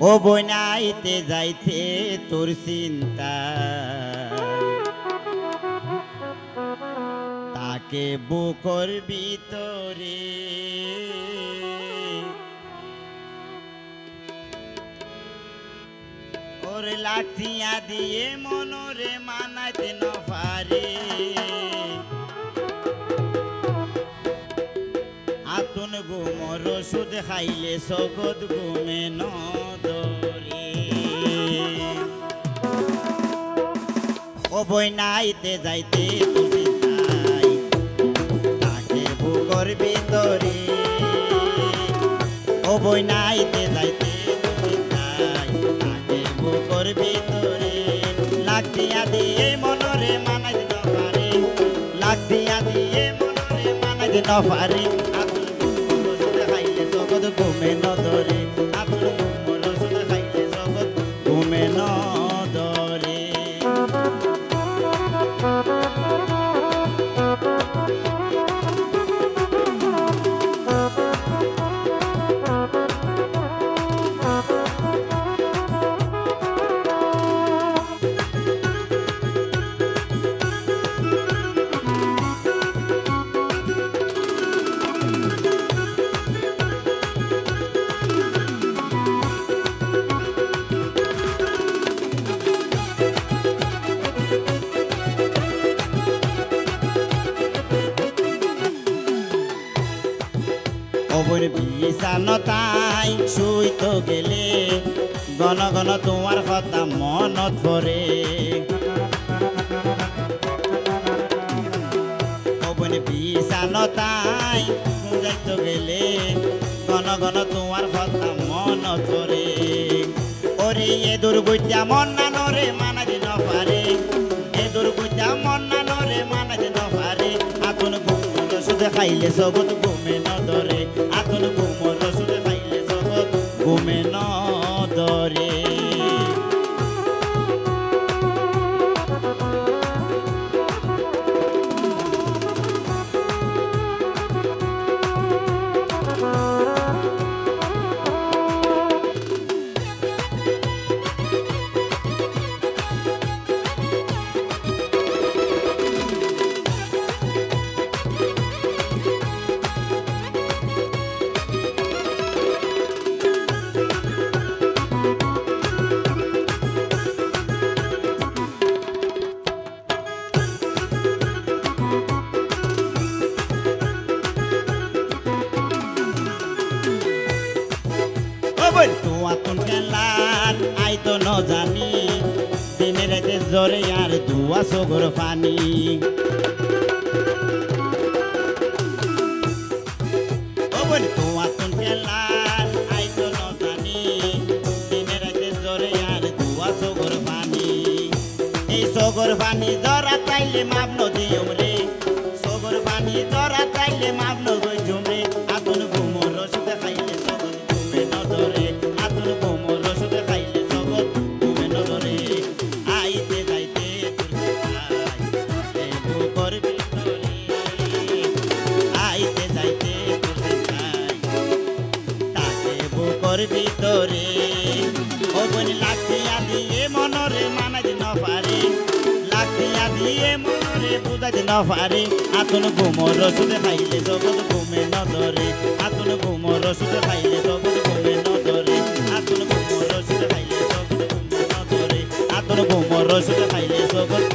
ও বইনাইতে যাইতে তোর চিন্তা। তাকে বুকর ভিতরে ওর লাঠিয়া দিয়ে মনরে মানাইতে ন গুমর ওষুধ খাইলে সগদ গুমে নদরে। বই নাইতে যাইতে তুমি তাই তাকে বুকর ভিতরে। বই নাইতে যাইতে তুমি তাই তাকে বুকর ভিতরে। লাগতিয়া দিয়ে মনরে মানাই দিন পারে লাগতিয়া দিয়ে মনরে মানাই দিন সগদ গুমে নদরে আতুন গুমর ওষুধ খাইলে জগৎ ঘুমে নদরে। অবর বিছানতাই শুইত গেলে। গণ গণ তোমার কথা মনত পরে অবন বিছানতাই যাইত গেলে। গণ গণ তোমার কথা মনত পরে ওরে এ দুর্গত্যা মন না নরে মানা ওষুধ খাইলে সবত ঘুমে নদরে আতুন ঘুম রসুদ খাইলে সবত ঘুমে নদরে বল। তো আতুন কেলার আই তো ন জানি। দিনে রাতে জরে আর দুয়া সগর পানি। সগর পানি জরা তাইলে মাপ নদী মনর ভিতরে। অবনি লাখিয়া দিয়ে মনরে মানাজ দিন পারে। লাখিয়া দিয়ে মনরে বুঝাজ দিন পারে। আতন ঘুমর সুদে পাইলে জগৎ ঘুমে নদরে আতন ঘুমর সুদে পাইলে জগৎ ঘুমে নদরে আতন ঘুমর সুদে পাইলে জগৎ ঘুমে নদরে আতন ঘুমর সুদে পাইলে জগৎ